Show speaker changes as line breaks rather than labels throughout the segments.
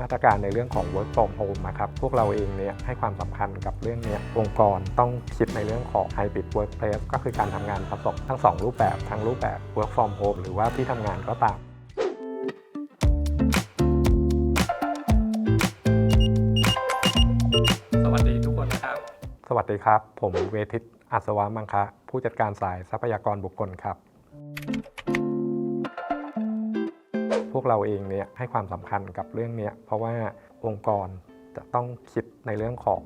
มาตรการในเรื่องของ work from home นะครับ พวกเราเองเนี่ยให้ความสำคัญกับเรื่องเนี้ยองค์กรต้องคิดในเรื่องของ hybrid workplace ก็คือการทำงานผสมทั้ง 2 รูปแบบทั้งรูปแบบ work from home หรือว่าที่ทำงานก็ตามสวัสดีทุกคนนะครับ สวัสดีครับ ผมเวทิตอัศวะมังคะ ผู้จัดการสายทรัพยากรบุคคลครับ วกเราเองเนี่ยให้ความสำคัญกับเรื่องนี้เพราะว่าองค์กรจะต้องคิดในเรื่องของ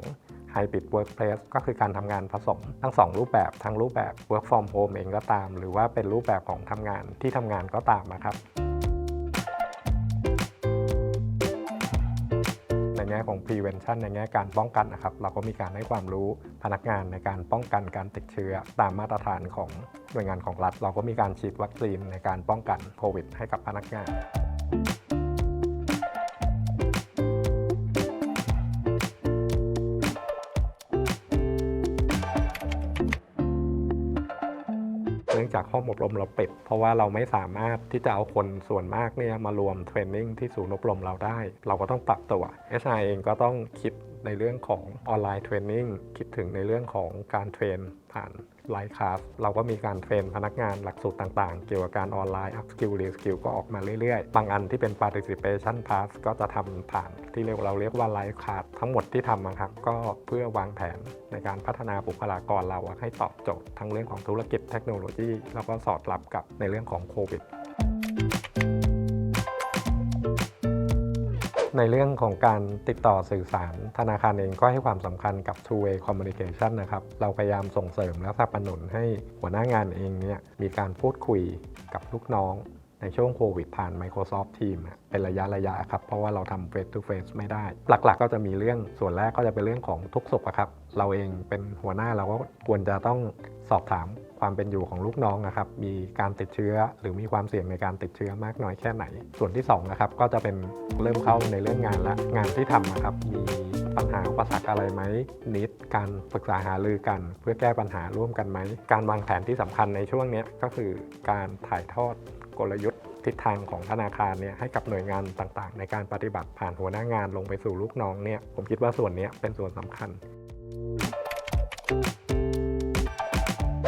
Hybrid Workplace ก็คือการทำงานผสม ทั้ง 2 รูปแบบทั้งรูปแบบ Work from Home เองก็ตาม หรือว่าเป็นรูปแบบของทำงานที่ทำงานก็ตามนะครับในแง่ของ prevention ในแง่การป้องกันนะครับ เราก็มีการให้ความรู้พนักงานในการป้องกันการติดเชื้อ ตามมาตรฐานของหน่วยงานของรัฐ เราก็มีการฉีดวัคซีนในการป้องกันโควิดให้กับพนักงาน เนื่องจากห้องอบรมเราปิด เพราะว่าเราไม่สามารถที่จะเอาคนส่วนมากเนี่ยมารวมเทรนนิ่งที่ศูนย์อบรมเราได้ เราก็ต้องปรับตัว SI เองก็ต้องคิดในเรื่องของออนไลน์เทรนนิ่งคิดถึงในเรื่องของการเทรนผ่านไลฟ์คลาสเราก็มีการเทรนพนักงานหลักสูตรต่างๆ เกี่ยวกับการออนไลน์ up skill re skill ก็ออกมาเรื่อยๆ บางอันที่เป็น participation pass ก็จะทำผ่านที่เรียกเราเรียกว่าไลฟ์คลาสทั้งหมดที่ทำนะครับก็เพื่อวางแผนในการพัฒนาบุคลากรเราให้ตอบโจทย์ทั้งเรื่องของธุรกิจเทคโนโลยี แล้วก็สอดรับกับในเรื่องของโควิด ในเรื่องของการติดต่อสื่อสาร ธนาคารเองก็ให้ความสำคัญกับ two way communication นะครับ เราพยายามส่งเสริมและสนับสนุนให้หัวหน้างานเองเนี่ยมีการพูดคุยกับลูกน้อง ในช่วงโควิดผ่าน Microsoft Teams เป็นระยะระยะครับ เพราะว่าเราทำ face to face ไม่ได้ หลักๆก็จะมีเรื่องส่วนแรกก็จะเป็นเรื่องของทุกสุขครับ เราเองเป็นหัวหน้าเราก็ควรจะต้องสอบถามความเป็นอยู่ของลูกน้องนะครับ มีการติดเชื้อหรือมีความเสี่ยงในการติดเชื้อมากน้อยแค่ไหน ส่วนที่สองนะครับก็จะเป็นเริ่มเข้าในเรื่องงานละงานที่ทำนะครับ มีปัญหาอุปสรรคอะไรไหมนิดการปรึกษาหารือกัน เพื่อแก้ปัญหาร่วมกันไหม การวางแผนที่สำคัญในช่วงนี้ก็คือการถ่ายทอดกลยุทธ์ ทิศทางของธนาคารเนี่ยให้กับหน่วยงานต่างๆ ในการปฏิบัติผ่านหัวหน้างานลงไปสู่ลูกน้องเนี่ยผมคิดว่าส่วนนี้เป็นส่วนสำคัญ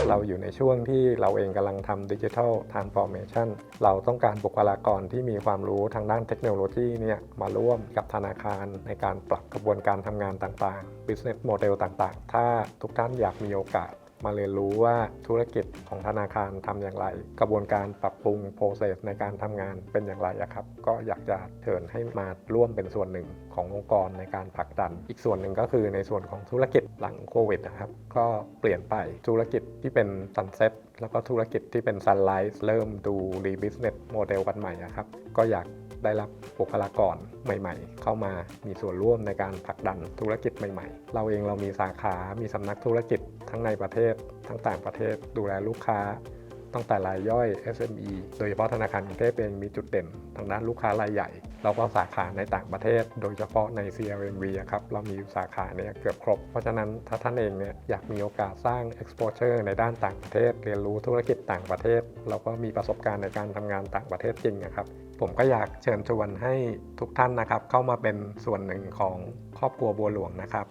เราอยู่ในช่วงที่เราเองกำลังทำดิจิทัลทรานส์ฟอร์เมชันเราต้องการบุคลากรที่มีความรู้ทางด้านเทคโนโลยีเนี่ยมาร่วมกับธนาคารในการปรับกระบวนการทำงานต่างๆ business model ต่างๆ ถ้าทุกท่านอยากมีโอกาส มาเรียนรู้ว่าธุรกิจของธนาคารทำอย่างไร กระบวนการปรับปรุงโปรเซสในการทำงานเป็นอย่างไรอะครับ ก็อยากจะเชิญให้มาร่วมเป็นส่วนหนึ่งขององค์กรในการผลักดัน อีกส่วนหนึ่งก็คือในส่วนของธุรกิจหลังโควิดนะครับ ก็เปลี่ยนไปธุรกิจที่เป็น sunset แล้วก็ธุรกิจที่เป็น sunrise เริ่มดู re business model กันใหม่อะครับ ก็อยาก ได้รับบุคลากรใหม่ ๆ เข้ามามีส่วนร่วมในการผลักดันธุรกิจใหม่ ๆ เราเองเรามีสาขา มีสำนักธุรกิจทั้งในประเทศ ทั้งต่างประเทศ ดูแลลูกค้าตั้งแต่รายย่อย SME โดยเฉพาะธนาคารกรุงเทพเองมีจุดเด่นทางด้านลูกค้ารายใหญ่ เราก็สาขาในต่างประเทศ โดยเฉพาะใน CRMV ครับเรามีสาขาเนี่ยเกือบครบ เพราะฉะนั้นถ้าท่านเองเนี่ยอยากมีโอกาสสร้าง exposure ในด้านต่างประเทศ เรียนรู้ธุรกิจต่างประเทศ แล้วก็มีประสบการณ์ในการทำงานต่างประเทศจริงนะครับ ผมก็อยากเชิญชวนให้ทุกท่านนะครับ เข้ามาเป็นส่วนหนึ่งของครอบครัวบัวหลวงนะครับ